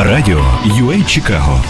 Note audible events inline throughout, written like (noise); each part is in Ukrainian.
Радіо UA Чикаго.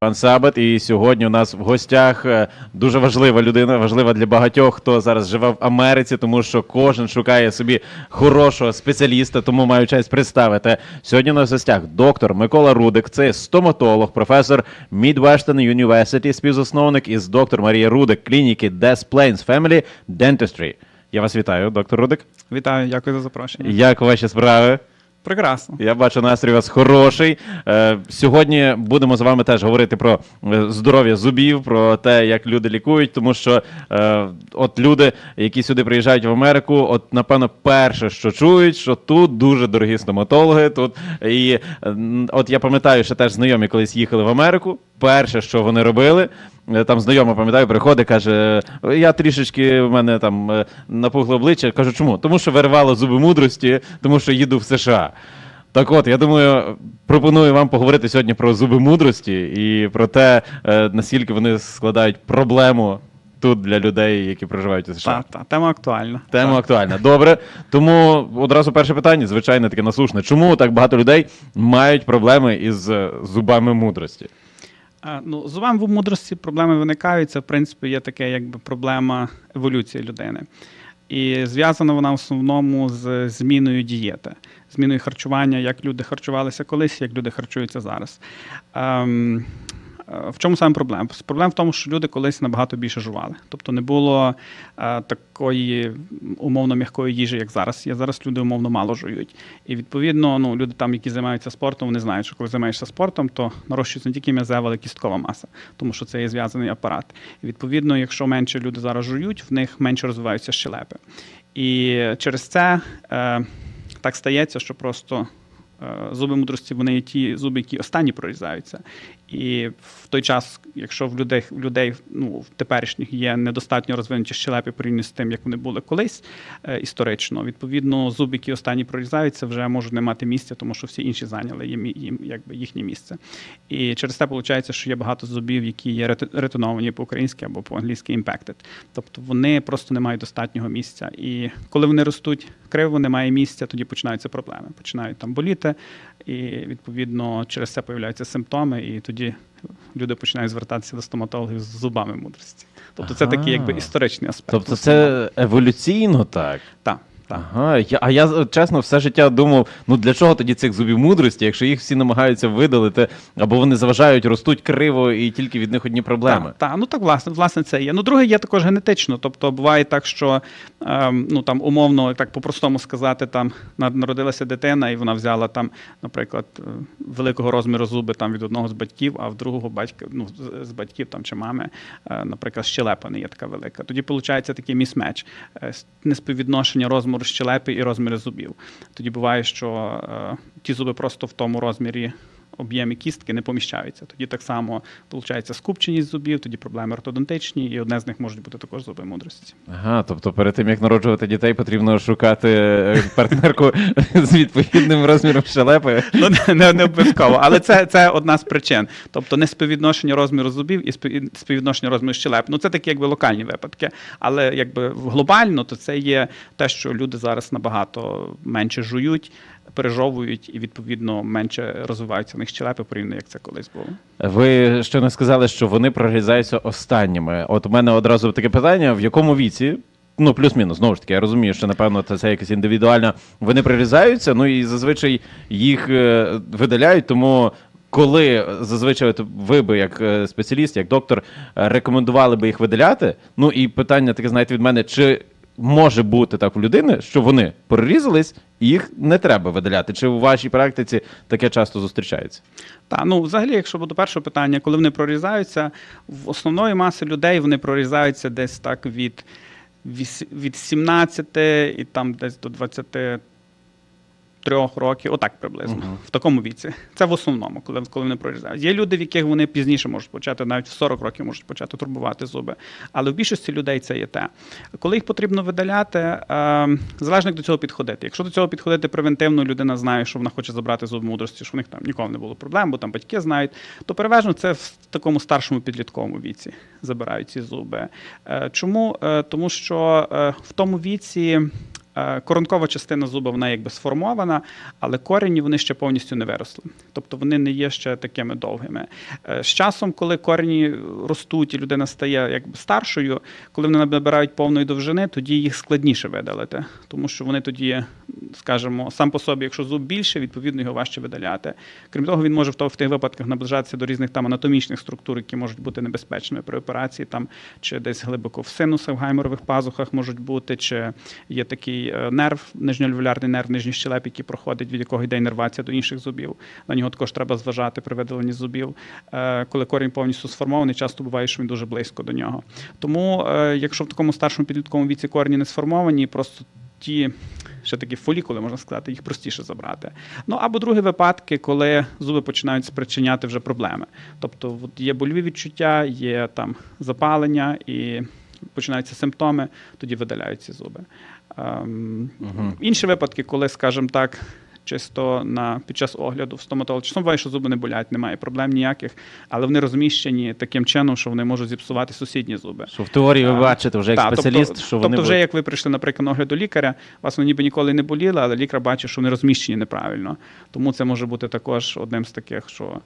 Пан Сабат, і сьогодні у нас в гостях е, дуже важлива людина, важлива для багатьох, хто зараз живе в Америці, тому що кожен шукає собі хорошого спеціаліста, тому маю честь представити. Сьогодні у нас в гостях доктор Микола Рудик, це стоматолог, професор Midwestern University, співзасновник із доктор Марія Рудик, клініки Des Plains Family Dentistry. Я вас вітаю, доктор Рудик. Вітаю, дякую за запрошення. Як ваші справи? Прекрасно. Я бачу, настрій у вас хороший. Е, сьогодні будемо з вами теж говорити про е, здоров'я зубів, про те, як люди лікують, тому що е, от люди, які сюди приїжджають в Америку, от напевно, перше, що чують, що тут дуже дорогі стоматологи. Тут і е, от я пам'ятаю, що теж знайомі колись їхали в Америку. Перше, що вони робили. Е, Там знайома, пам'ятаю, приходить, каже: я трішечки в мене там е, напухло обличчя. Кажу, чому? Тому що виривало зуби мудрості, тому що їду в США. Так от, я думаю, пропоную вам поговорити сьогодні про зуби мудрості і про те, е, наскільки вони складають проблему тут для людей, які проживають у США. Та, та, тема актуальна. Тема Так. актуальна. Добре. Тому одразу перше питання, звичайно, таке наслушне. Чому так багато людей мають проблеми із зубами мудрості? Ну, з зубами в мудрості проблеми виникають. Це, в принципі, є таке, якби проблема еволюції людини. І зв'язана вона в основному з зміною дієти, зміною харчування, як люди харчувалися колись, як люди харчуються зараз. Ем, в чому саме проблема? Проблема в тому, що люди колись набагато більше жували. Тобто не було е, такої умовно м'якої їжі, як зараз. Є зараз люди умовно мало жують. І відповідно, ну люди там, які займаються спортом, вони знають, що коли займаєшся спортом, то нарощується не тільки м'язева, але кісткова маса, тому що це є зв'язаний апарат. І відповідно, якщо менше люди зараз жують, в них менше розвиваються щелепи. І через це е, так стається, що просто е, зуби мудрості вони є ті зуби, які останні прорізаються. І в той час, якщо в людей, в людей ну, в теперішніх є недостатньо розвинуті щелепи порівняно з тим, як вони були колись е, історично, відповідно, зуби, які останні прорізаються, вже можуть не мати місця, тому що всі інші зайняли їм, їм якби їхнє місце. І через це виходить, що є багато зубів, які є рет- ретиновані по-українськи або по-англійськи impacted. Тобто вони просто не мають достатнього місця. І коли вони ростуть криво, немає місця, тоді починаються проблеми. Починають там боліти, і відповідно через це появляються симптоми, і тоді люди починають звертатися до стоматологів з зубами мудрості. Тобто це такий якби історичний аспект. Тобто, це еволюційно так. так. Ага, я, а я е, чесно все життя думав: ну для чого тоді цих зубів мудрості, якщо їх всі намагаються видалити, або вони заважають, ростуть криво, і тільки від них одні проблеми. Так, так, ну так, власне, власне, це є. Ну, друге, є також генетично. Тобто буває так, що ем, ну там умовно, так по-простому сказати, там народилася дитина, і вона взяла там, наприклад, е, великого розміру зуби там від одного з батьків, а в другого батька, ну з- батьків там чи мами, е, наприклад, щелепа не є така велика. Тоді виходить такий місмеч, е, неспіввідношення розміру щелепи і розміри зубів. Тоді буває, що е, ті зуби просто в тому розмірі об'ємі кістки не поміщаються. Тоді так само виходить скупченість зубів, тоді проблеми ортодонтичні, і одне з них можуть бути також зуби мудрості. Ага, тобто перед тим як народжувати дітей, потрібно шукати е, партнерку (laughs) з відповідним розміром щелепи. Ну не, обов'язково, але це, це одна з причин. Тобто не співвідношення розміру зубів і спів- співвідношення розміру щелеп. Ну це такі якби локальні випадки. Але якби глобально, то це є те, що люди зараз набагато менше жують, пережовують і відповідно менше розвиваються в них щелепи порівняно, як це колись було. Ви ще не сказали, що вони прорізаються останніми. От у мене одразу таке питання: в якому віці? Ну, плюс-мінус, знову ж таки, я розумію, що напевно це, якось індивідуально. Вони прирізаються, ну і зазвичай їх е, видаляють, тому. Коли зазвичай ви би як е, спеціаліст, як доктор, рекомендували би їх видаляти. Ну і питання таке, знаєте, від мене, чи може бути так у людини, що вони прорізались, і їх не треба видаляти? Чи у вашій практиці таке часто зустрічається? Та ну взагалі, якщо до першого питання, коли вони прорізаються, в основної маси людей вони прорізаються десь так від, від 17 і там десь до 23 років, отак приблизно, Мгм. в такому віці. Це в основному, коли, коли вони прорізають. Є люди, в яких вони пізніше можуть почати, навіть в 40 років можуть почати турбувати зуби. Але в більшості людей це є те. Коли їх потрібно видаляти, е, залежно як до цього підходити. Якщо до цього підходити превентивно, людина знає, що вона хоче забрати зуб мудрості, що в них там ніколи не було проблем, бо там батьки знають, то переважно це в такому старшому підлітковому віці забирають ці зуби. Е, чому? Е, тому що в тому віці Коронкова частина зуба вона якби сформована, але корені вони ще повністю не виросли. Тобто вони не є ще такими довгими. Е, З часом, коли корені ростуть і людина стає якби старшою, коли вони набирають повної довжини, тоді їх складніше видалити, тому що вони тоді, скажімо, сам по собі, якщо зуб більше, відповідно його важче видаляти. Крім того, він може в тих випадках наближатися до різних там анатомічних структур, які можуть бути небезпечними при операції, там чи десь глибоко в синусах, в гайморових пазухах можуть бути, чи є такий е, нерв, нижньоальвеолярний нерв, нижній щелеп, який проходить, від якого йде інервація до інших зубів. На нього також треба зважати при видаленні зубів. Е, Коли корінь повністю сформований, часто буває, що він дуже близько до нього. Тому, е, якщо в такому старшому підлітковому віці корені не сформовані, просто ті. Ще такі фолікули, можна сказати, їх простіше забрати. Ну або другі випадки, коли зуби починають спричиняти вже проблеми. Тобто от є больові відчуття, є там запалення і починаються симптоми, тоді видаляють ці зуби. Ем, Мгм. Інші випадки, коли, скажімо так, чисто на під час огляду в стоматолога, часом буває, що зуби не болять, немає проблем ніяких, але вони розміщені таким чином, що вони можуть зіпсувати сусідні зуби. Що в теорії ви бачите вже як Та, спеціаліст, тобто, що вони тобто, вже будуть- як ви прийшли, наприклад, на огляд до лікаря, вас вони ніби ніколи не боліли, але лікар бачить, що вони розміщені неправильно. Тому це може бути також одним з таких, що,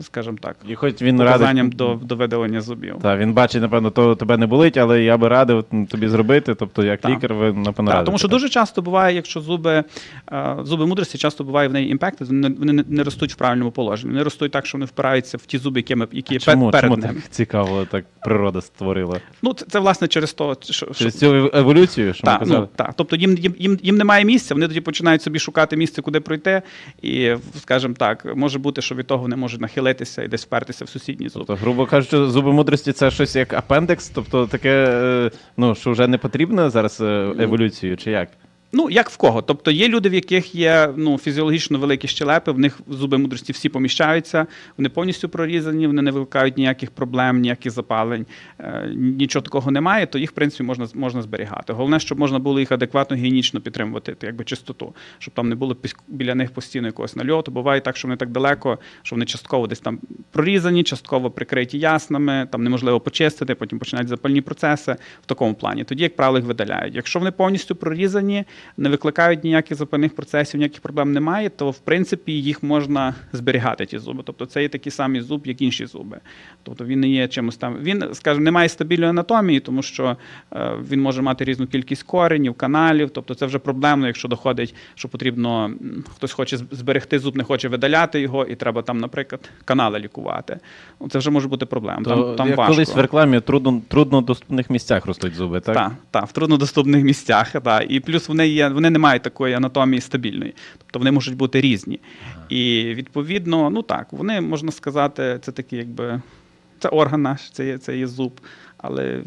скажімо так, І хоч він радить, до, до видалення зубів. Так, він бачить, напевно, то тебе не болить, але я би радив тобі зробити. Тобто, як Так. лікар, ви напевно Так, тому що дуже часто буває, якщо зуби, е, зуби мудрості, часто буває в неї імпекти, вони, не- не ростуть в правильному положенні. Вони ростуть так, що вони впираються в ті зуби, які, ми- які чому, перед чому ними. так цікаво, так природа створила? Ну, це, це власне через то, що, Через цю еволюцію, що ми казали? ну, так. Тобто їм, їм, їм, їм немає місця, вони тоді починають собі шукати місце, куди пройти. І, скажімо так, може бути, що від того вони можуть нахилитися і десь впертися в сусідні зуби. Тобто, грубо кажучи, зуби мудрості це щось як апендекс, тобто таке, е, ну, що вже не потрібно зараз е, еволюцію, чи як? Ну, як в кого? Тобто є люди, в яких є ну, фізіологічно великі щелепи, в них зуби мудрості всі поміщаються, вони повністю прорізані, вони не викликають ніяких проблем, ніяких запалень, е, нічого такого немає, то їх, в принципі, можна, можна зберігати. Головне, щоб можна було їх адекватно гігієнічно підтримувати, якби чистоту, щоб там не було біля них постійно якогось нальоту. Буває так, що вони так далеко, що вони частково десь там прорізані, частково прикриті яснами, там неможливо почистити, потім починають запальні процеси в такому плані. Тоді, як правило, їх видаляють. Якщо вони повністю прорізані, не викликають ніяких запальних процесів, ніяких проблем немає, то в принципі їх можна зберігати, ті зуби. Тобто це є такий самий зуб, як інші зуби. Тобто він не є чимось там. Він, скажімо, не має стабільної анатомії, тому що е, він може мати різну кількість коренів, каналів. Тобто це вже проблемно, якщо доходить, що потрібно, хтось хоче зберегти зуб, не хоче видаляти його, і треба там, наприклад, канали лікувати. Ну, Це вже може бути проблема. То, Там, там як важко. колись в рекламі трудно, труднодоступних місцях ростуть зуби, так? Так, так, в труднодоступних місцях. Так. І плюс вони є, вони не мають такої анатомії стабільної, тобто вони можуть бути різні. І відповідно, ну так, вони можна сказати, це такі, якби це орган наш, це є, це є зуб. Але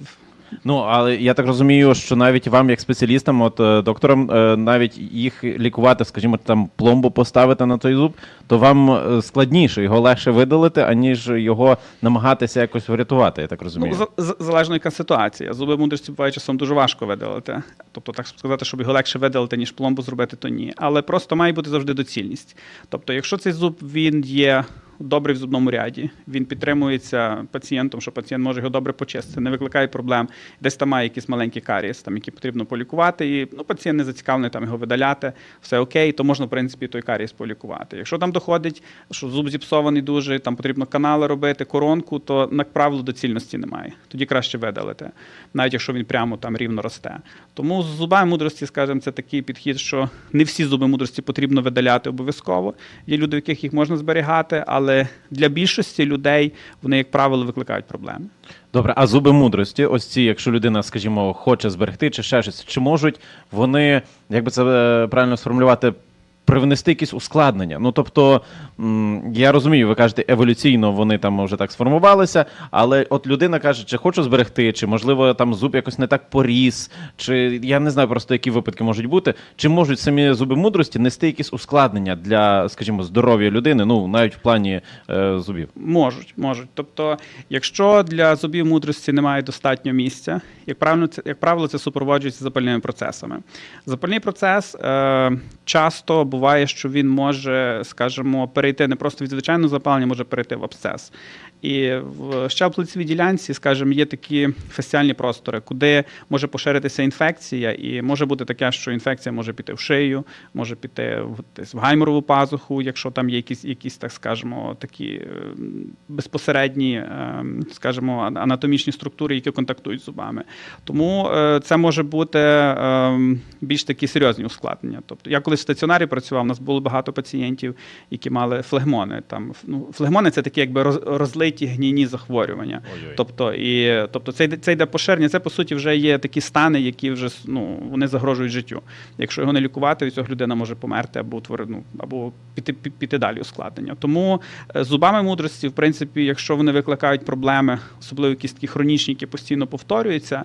Ну, але я так розумію, що навіть вам, як спеціалістам, от е, докторам, е, навіть їх лікувати, скажімо, там пломбу поставити на той зуб, то вам е, складніше, його легше видалити, аніж його намагатися якось врятувати, я так розумію. ну, за- за- залежно яка ситуація. Зуби мудрості буває часом дуже важко видалити. Тобто, так сказати, щоб його легше видалити, ніж пломбу зробити, то ні. Але просто має бути завжди доцільність. Тобто, якщо цей зуб він є. Добрий в зубному ряді, він підтримується пацієнтом, що пацієнт може його добре почистити, не викликає проблем. Десь там має якісь маленькі карієс, там які потрібно полікувати, і ну, пацієнт не зацікавлений там його видаляти, все окей, то можна, в принципі, той карієс полікувати. Якщо там доходить, що зуб зіпсований дуже, там потрібно канали робити, коронку, то, як правило, доцільності немає. Тоді краще видалити, навіть якщо він прямо там рівно росте. Тому з зубами мудрості, скажімо, це такий підхід, що не всі зуби мудрості потрібно видаляти обов'язково. Є люди, в яких їх можна зберігати, але для більшості людей вони, як правило, викликають проблеми. Добре, а зуби мудрості, ось ці, якщо людина, скажімо, хоче зберегти чи ще щось, чи можуть вони, як би це е, правильно сформулювати, привнести якісь ускладнення? Ну тобто, я розумію, ви кажете, еволюційно вони там вже так сформувалися, але от людина каже, чи хочу зберегти, чи можливо там зуб якось не так поріс, чи я не знаю просто, які випадки можуть бути, чи можуть самі зуби мудрості нести якісь ускладнення для, скажімо, здоров'я людини, ну навіть в плані е, зубів. Можуть, можуть. Тобто, якщо для зубів мудрості немає достатньо місця, як правило, це, як правило, це супроводжується запальними процесами. Запальний процес е, часто буває, що він може, скажімо, перейти не просто від звичайного запалення, може перейти в абсцес. І в щаплицевій ділянці, скажімо, є такі фасціальні простори, куди може поширитися інфекція, і може бути таке, що інфекція може піти в шию, може піти в, десь в гайморову пазуху, якщо там є якісь, якісь так скажімо, такі е, безпосередні, е, скажімо, анатомічні структури, які контактують з зубами. Тому е, це може бути більш такі серйозні ускладнення. Тобто, я коли в стаціонарі працював, у нас було багато пацієнтів, які мали флегмони. Там ну, флегмони це такі якби роз- розлиті гнійні захворювання. Тобто, і, тобто це, йде- це йде поширення, це по суті вже є такі стани, які вже ну, вони загрожують життю. Якщо його не лікувати, від цього людина може померти або утвори- ну, або піти, пі- піти далі ускладнення. Тому е, зубами мудрості, в принципі, якщо вони викликають проблеми, особливо якісь такі хронічні, які постійно повторюються,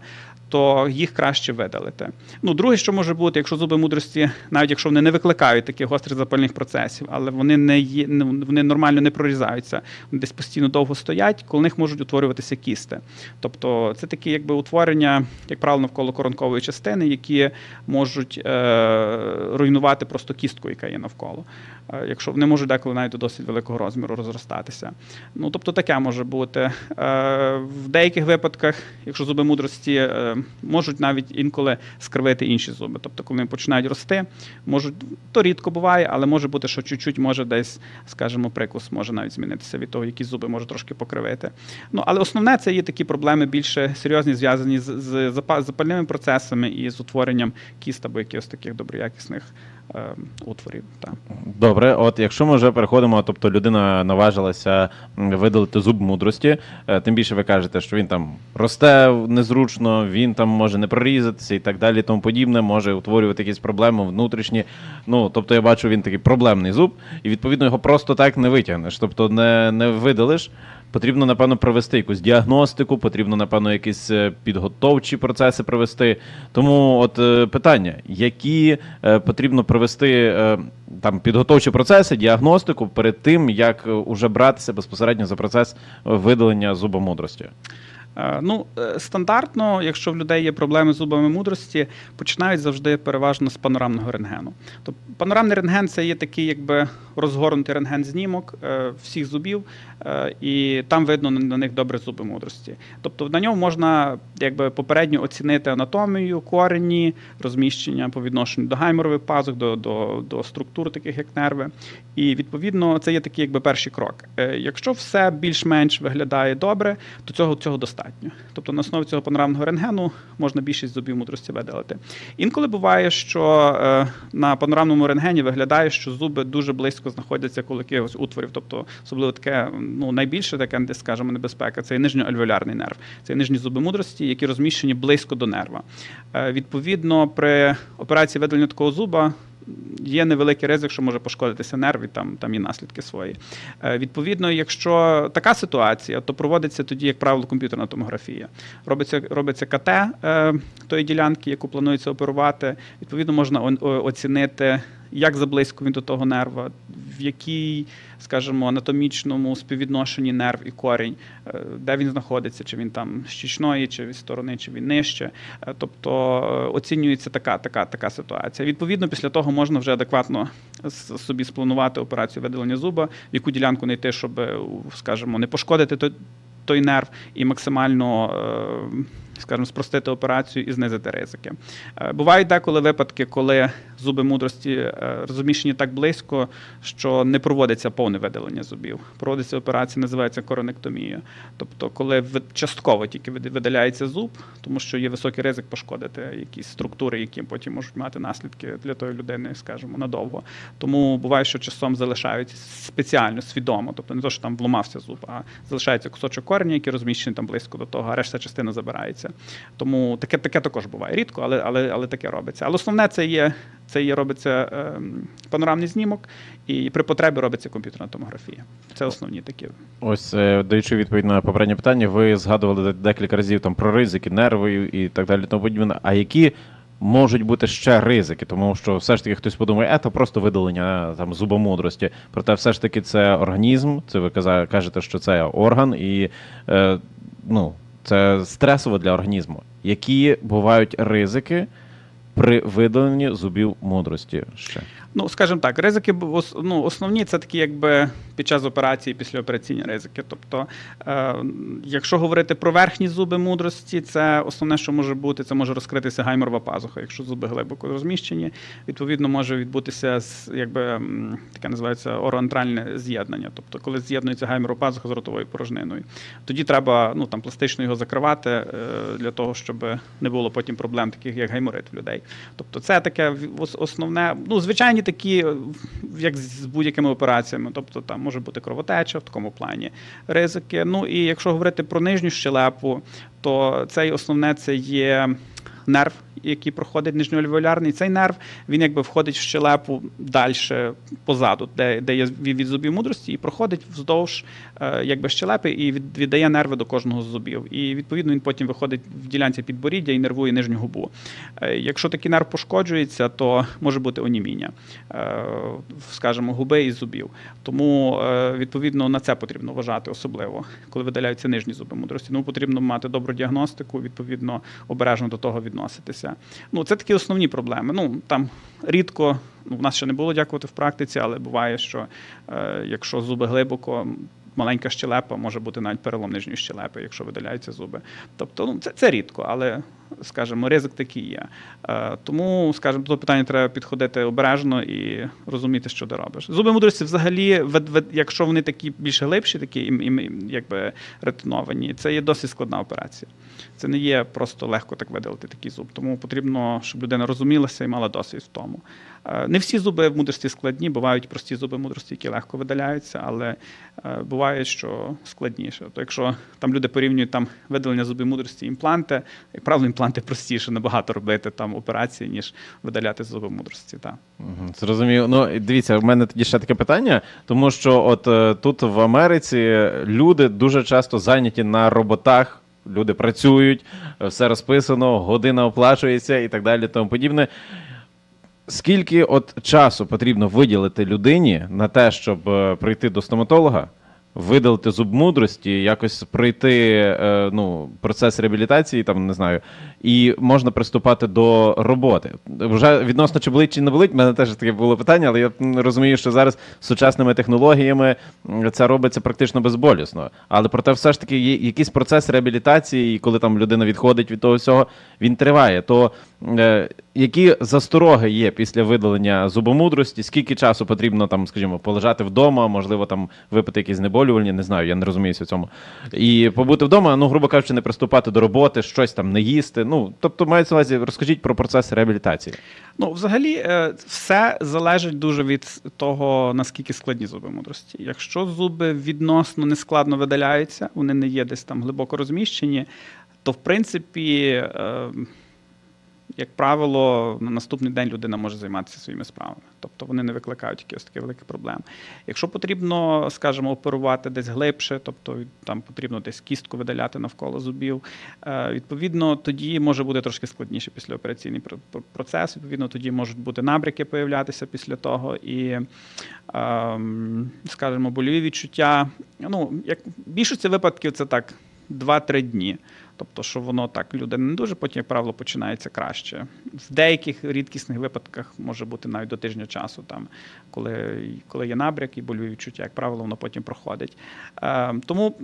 то їх краще видалити. Ну, друге, що може бути, якщо зуби мудрості, навіть якщо вони не викликають таких гострих запальних процесів, але вони не є, ну, вони нормально не прорізаються, вони десь постійно довго стоять, коли в них можуть утворюватися кісти. Тобто це такі якби утворення, як правило, навколо коронкової частини, які можуть е, руйнувати просто кістку, яка є навколо. Е, якщо вони можуть деколи навіть до досить великого розміру розростатися. Ну тобто таке може бути. Е, в деяких випадках, якщо зуби мудрості е, можуть навіть інколи скривити інші зуби. Тобто, коли вони починають рости, можуть то рідко буває, але може бути, що чуть-чуть може десь, скажімо, прикус може навіть змінитися від того, які зуби може трошки покривити. Ну але основне це є такі проблеми більше серйозні, зв'язані з, з запальними процесами і з утворенням кіст або якихось таких доброякісних утворів. Так. Добре, от якщо ми вже переходимо, тобто людина наважилася видалити зуб мудрості, е, тим більше ви кажете, що він там росте незручно, він там може не прорізатися і так далі, тому подібне, може утворювати якісь проблеми внутрішні. Ну, тобто я бачу, він такий проблемний зуб, і відповідно його просто так не витягнеш, тобто не, не видалиш. Потрібно, напевно, провести якусь діагностику, потрібно, напевно, якісь е, підготовчі процеси провести. Тому, от е, питання, які е, потрібно провести там підготовчі процеси, діагностику перед тим, як уже братися безпосередньо за процес видалення зубомудрості? Е, Ну, стандартно, якщо в людей є проблеми з зубами мудрості, починають завжди переважно з панорамного рентгену. Тобто панорамний рентген це є такий, якби розгорнутий рентген-знімок е, всіх зубів, і там видно на них добре зуби мудрості. Тобто на ньому можна якби попередньо оцінити анатомію, корені, розміщення по відношенню до гайморових пазух, до, до, до структур, таких як нерви. І відповідно це є такий якби перший крок. Е, Якщо все більш-менш виглядає добре, то цього, цього достатньо. Тобто на основі цього панорамного рентгену можна більшість зубів мудрості видалити. Інколи буває, що е, на панорамному рентгені виглядає, що зуби дуже близько знаходяться коло якихось утворів. Тобто, особливо таке, ну найбільше таке, де скажімо, небезпека, це нижньоальвеолярний нерв. Це нижні зуби мудрості, які розміщені близько до нерва. Е, відповідно, при операції видалення такого зуба є невеликий ризик, що може пошкодитися нерв, і там, там є наслідки свої. Е, Відповідно, якщо така ситуація, то проводиться тоді, як правило, комп'ютерна томографія. Робиться, робиться КТ е, тої ділянки, яку планується оперувати. Відповідно, можна оцінити, як заблизько він до того нерва, в якій, скажімо, анатомічному співвідношенні нерв і корінь, е, де він знаходиться, чи він там з щічної, чи від сторони, чи він нижче. Е, Тобто е, оцінюється така, така, така ситуація. Відповідно, після того можна вже адекватно собі спланувати операцію видалення зуба, в яку ділянку знайти, щоб, скажімо, не пошкодити той, той нерв і максимально. Скажімо, спростити операцію і знизити ризики. Бувають деколи випадки, коли зуби мудрості е, розміщені так близько, що не проводиться повне видалення зубів. Проводиться операція, називається коронектомія. Тобто, коли частково тільки видаляється зуб, тому що є високий ризик пошкодити якісь структури, які потім можуть мати наслідки для тої людини, скажімо, надовго. Тому буває, що часом залишають спеціально, свідомо, тобто не то, що там вламався зуб, а залишається кусочок кореня, який розміщений там близько до того, а решта частина забирається. Тому таке, таке також буває рідко, але, але, але таке робиться. Але основне це є, це є робиться ем, панорамний знімок, і при потребі робиться комп'ютерна томографія. Це основні такі. Ось е, даючи відповідь на попереднє питання, ви згадували декілька разів там про ризики, нерви і так далі. Тому подібне. А які можуть бути ще ризики? Тому що все ж таки хтось подумає, е, то просто видалення там зубомудрості. Проте, все ж таки, це організм. Це ви кажете, що це орган, і е, ну, це стресово для організму. Які бувають ризики при видаленні зубів мудрості ще? Ну, скажімо так, ризики ну, основні це такі, якби під час операції, післяопераційні ризики. Тобто, е, якщо говорити про верхні зуби мудрості, це основне, що може бути, це може розкритися гайморова пазуха. Якщо зуби глибоко розміщені, відповідно може відбутися якби таке називається ороантральне з'єднання. Тобто, коли з'єднується гайморова пазуха з ротовою порожниною, тоді треба ну там пластично його закривати е, для того, щоб не було потім проблем, таких як гайморит в людей. Тобто, це таке основне, ну звичайні такі, е, як з будь-якими операціями. Тобто, там може бути кровотеча в такому плані, ризики. Ну і якщо говорити про нижню щелепу, то цей основне це є нерв, який проходить нижньоальвеолярний. Цей нерв він якби входить в щелепу далі позаду, де, де є від від зубів мудрості, і проходить вздовж е, якби щелепи і від, віддає нерви до кожного з зубів. І відповідно він потім виходить в ділянці підборіддя і нервує нижню губу. Е, Якщо такий нерв пошкоджується, то може бути оніміння, е, скажімо, губи і зубів. Тому відповідно на це потрібно вважати особливо, коли видаляються нижні зуби мудрості. Ну потрібно мати добру діагностику, відповідно обережно до того відноситися. Ну це такі основні проблеми. Ну там рідко. Ну, в нас ще не було дякувати в практиці, але буває, що е, якщо зуби глибоко, маленька щелепа може бути навіть перелом нижньої щелепи, якщо видаляються зуби. Тобто, ну це, це рідко, але скажімо, ризик такий є. Е, тому, скажімо, до питання треба підходити обережно і розуміти, що ти робиш. Зуби мудрості, взагалі, якщо вони такі більш глибші, такі якби ретиновані, це є досить складна операція. Це не є просто легко так видалити такий зуб. Тому потрібно, щоб людина розумілася і мала досвід в тому. Е, Не всі зуби мудрості складні, бувають прості зуби мудрості, які легко видаляються, але е, буває, що складніше. То якщо там люди порівнюють там видалення зубів мудрості імпланти, як правило, імпланти простіше набагато робити там операції, ніж видаляти зуби мудрості. Так. Мгм, Зрозумів. Ну, дивіться, в мене тоді ще таке питання, тому що от е, тут в Америці люди дуже часто зайняті на роботах, люди працюють, все розписано, година оплачується і так далі, тому подібне. Скільки от часу потрібно виділити людині на те, щоб е, прийти до стоматолога, видалити зуб мудрості, якось пройти е, ну, процес реабілітації, там не знаю, і можна приступати до роботи. Вже відносно чи болить чи не болить, в мене теж таке було питання, але я розумію, що зараз сучасними технологіями це робиться практично безболісно. Але проте, все ж таки, є якийсь процес реабілітації, і коли там людина відходить від того всього, він триває. То е, які застороги є після видалення зубомудрості? Скільки часу потрібно там, скажімо, полежати вдома, можливо, там випити якісь знеболювальні, не знаю, я не розуміюся в цьому. І побути вдома, ну, грубо кажучи, не приступати до роботи, щось там не їсти. Ну, тобто, мається увазі, розкажіть про процес реабілітації. Ну, взагалі, е, все залежить дуже від того, наскільки складні зуби мудрості. Якщо зуби відносно нескладно видаляються, вони не є десь там глибоко розміщені, то в принципі, е, як правило, на наступний день людина може займатися своїми справами. Тобто вони не викликають якихось таких великих проблем. Якщо потрібно, скажімо, оперувати десь глибше, тобто там потрібно десь кістку видаляти навколо зубів, е, відповідно, тоді може бути трошки складніше післяопераційний пр- пр- процес. Відповідно, тоді можуть бути набряки появлятися після того, і, ем, скажімо, больові відчуття. Ну, як більшості випадків, це так 2-3 дні. Тобто, що воно так люди не дуже, потім, як правило, починається краще. В деяких рідкісних випадках може бути навіть до тижня часу, там, коли, коли є набряк і больові відчуття, як правило, воно потім проходить. Е, тому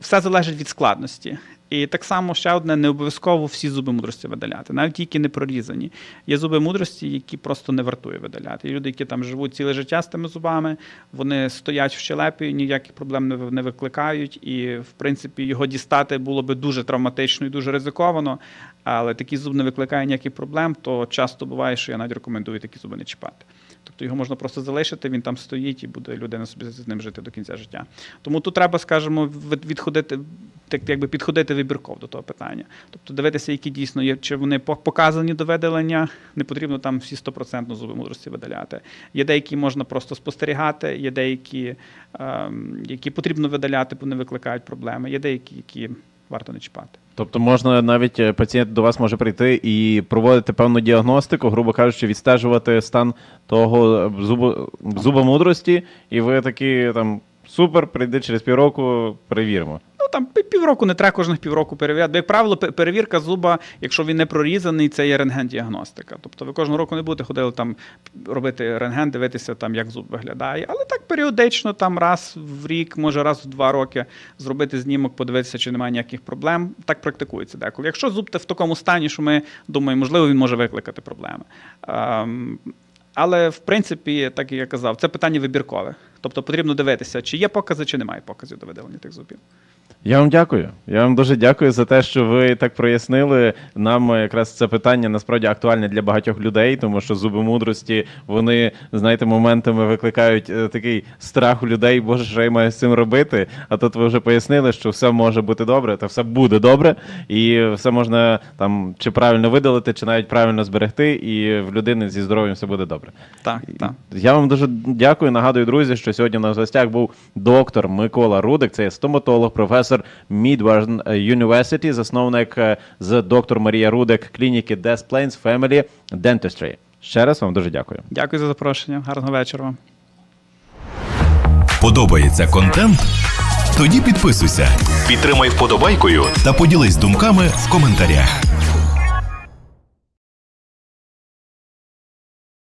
все залежить від складності. І так само ще одне, не обов'язково всі зуби мудрості видаляти, навіть які не прорізані. Є зуби мудрості, які просто не вартує видаляти. Є люди, які там живуть ціле життя з тими зубами, вони стоять в щелепі, ніяких проблем не викликають. І, в принципі, його дістати було би дуже травматично і дуже ризиковано. Але такий зуб не викликає ніяких проблем, то часто буває, що я навіть рекомендую такі зуби не чіпати. Тобто його можна просто залишити, він там стоїть і буде людина собі з ним жити до кінця життя. Тому тут треба, скажімо, відходити, так якби підходити вибірково до того питання. Тобто дивитися, які дійсно є, чи вони показані до видалення, не потрібно там всі 100% зуби мудрості видаляти. Є деякі можна просто спостерігати, є деякі, ем, які потрібно видаляти, бо не викликають проблеми, є деякі, які варто не чіпати. Тобто можна навіть е, пацієнт до вас може прийти і проводити певну діагностику, грубо кажучи, відстежувати стан того е, зубу, зуба мудрості, і ви такі там супер, прийди через півроку, перевіримо. Ну, там півроку не треба кожних півроку перевіряти. Як правило, перевірка зуба, якщо він не прорізаний, це є рентген-діагностика. Тобто ви кожного року не будете ходити там робити рентген, дивитися там, як зуб виглядає. Але так періодично, там раз в рік, може раз в два роки зробити знімок, подивитися, чи немає ніяких проблем. Так практикується деколи. Якщо зуб в такому стані, що ми думаємо, можливо, він може викликати проблеми. Але в принципі, так як я казав, це питання вибіркове. Тобто потрібно дивитися, чи є покази, чи немає показів до видалення тих зубів. Я вам дякую. Я вам дуже дякую за те, що ви так прояснили. Нам е, якраз це питання насправді актуальне для багатьох людей, тому що зуби мудрості вони, знаєте, моментами викликають е, такий страх у людей. Боже, що я маю з цим робити? А тут ви вже пояснили, що все може бути добре, та все буде добре, і все можна там чи правильно видалити, чи навіть правильно зберегти, і в людини зі здоров'ям все буде добре. Так, так. Я вам дуже дякую. Нагадую, друзі, що сьогодні у нас в гостях був доктор Микола Рудик. Це є стоматолог, професор Midwestern University, засновник е, з доктор Марія Рудик клініки Des Plains Family Dentistry. Ще раз вам дуже дякую. Дякую за запрошення. Гарного вечора вам. Подобається контент? Тоді підписуйся, підтримай вподобайкою та поділись думками в коментарях.